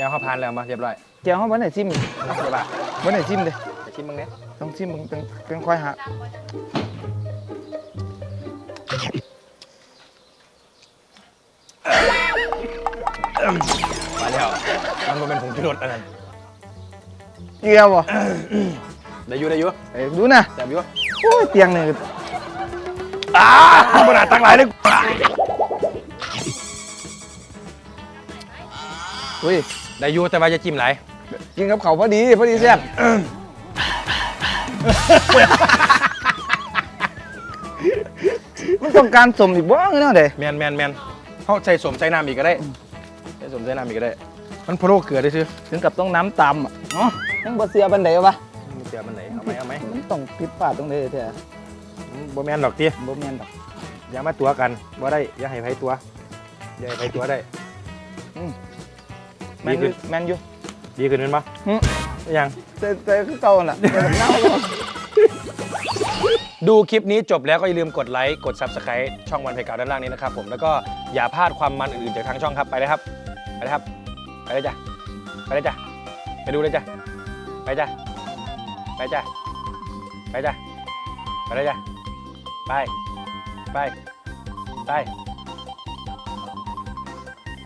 จ้าข้าวพานแล้วมาเรียบร้อยเจ้าเฮาบ่ได้ซิมมาเรียบร้อยบ่ได้ซิมเด้ไปชิมมึงเนี้ยต้องซิมมึงเป็นเป็นค่อยหามาแล้วมันบ่เป็นผงชูรสอันนั้นเกี่ยวบ่ได้อยู่ได้อยู่เอ้ยดูนะแซ่บอยู่โอ้ยเตียงนี่อ้าบ่น่าตั้งหลายเลยเฮ้ย ได้อยู่แต่ว่าจะจิ้มหลายกินกับเขาวพอดีพอดีแซ่บมันต้องการสมอีกบ้างเนาะเด้แมนแมนแมนเขาใส่สมใส่น้ำอีกก็ได้ใส่สมใส่น้ำอีกก็ได้ มันพะโล้เกลือได้ซื้อถึงกับต้องน้ำตำอะเนาะยังบ่เสียบันไดวะมันเกลือมันไหนเอาไหมเอาไหมมันต้องผิดพลาดตรงนี้แท้บ่แมนหรอกทีบ่แม่นดอกอย่ามาตัวกันบ่ได้อย่าให้ไผตัวอย่าให้ไผตัวได้ แม่นอยู่แม่นอยู่ดีขึ้นเป็นปะหึยังแต่แต่คือเก่าน่ะแต่แบบเน่าอยู่ดูคลิปนี้จบแล้วก็อย่าลืมกดไลค์ กด Subscribe ช่องวันเพกาด้านล่างนี้นะครับผมแล้วก็อย่าพลาดความมันอื่นๆจากทางช่องครับไปเลยครับไปเลยครับ ไปเลยจ้ะไปเลยจ้ะไปดูเลยจ้ะไปจ้ะไปจ้ะไปจ้ะไปเลยจ้ะไปไปไป